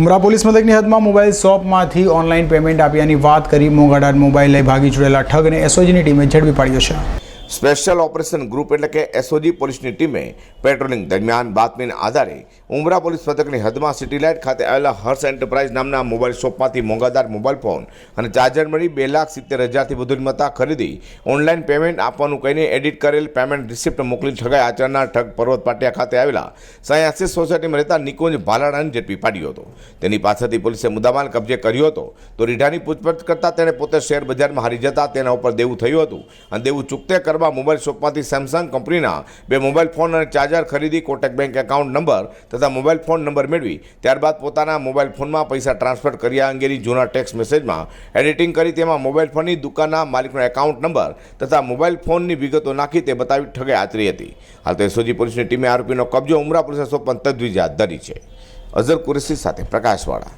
ઉમરા police મથકની હદમાં mobile શોપમાંથી ઓનલાઈન પેમેન્ટ આપ્યાની વાત કરી મોંઘાડાટ મોબાઈલ લઈ ભાગી છૂટેલા ઠગને એસઓજીની ટીમે ઝડપી પાડ્યો છે. સ્પેશિયલ ઓપરેશન ગ્રુપ એટલે કે એસઓજી પોલીસની ટીમે પેટ્રોલિંગ દરમિયાન બાતમીના આધારે ઉમરા પોલીસ મથકની હદમાં સિટીલાઇટ ખાતે આવેલા હર્ષ એન્ટરપ્રાઇઝ નામના મોબાઈલ શોપમાંથી મોંઘાદાર મોબાઈલ ફોન અને ચાર્જર મળી બે લાખ સિત્તેર હજારથી વધુ કિંમતના ખરીદી ઓનલાઈન પેમેન્ટ આપવાનું કહીને એડિટ કરેલ પેમેન્ટ રિસિપ્ટ મોકલી ઠગાઈ આચરનાર ઠગ પર્વત પાટિયા ખાતે આવેલા સાયાસી સોસાયટીમાં રહેતા નિકુંજ ભાલાડાને ઝડપી પાડ્યો હતો. તેની પાસેથી પોલીસે મુદ્દામાલ કબજે કર્યો હતો તો રીઢાની પૂછપરછ કરતાં તેણે પોતે શેર બજારમાં હારી જતા તેના ઉપર દેવું થયું હતું અને દેવું ચૂકતે કરવા મોબાઈલ શોપમાંથી સેમસંગ કંપનીના બે મોબાઈલ ફોન અને ચાર્જર ખરીદી કોટેક બેંક એકાઉન્ટ નંબર તથા મોબાઈલ ફોન નંબર મેળવી, ત્યારબાદ પોતાના મોબાઈલ ફોનમાં પૈસા ટ્રાન્સફર કર્યા અંગેની જૂના ટેક્સ મેસેજમાં એડિટિંગ કરી તેમાં મોબાઈલ ફોનની દુકાનના માલિકનો એકાઉન્ટ નંબર તથા મોબાઈલ ફોનની વિગતો નાખી તે બતાવી ઠગે આચરી હતી. હાલ તો એસઓજી પોલીસની ટીમે આરોપીનો કબજો ઉમરા પોલીસે સોંપન તજવીજ હાથ ધરી છે. અઝર કુરેશી સાથે પ્રકાશવાળા.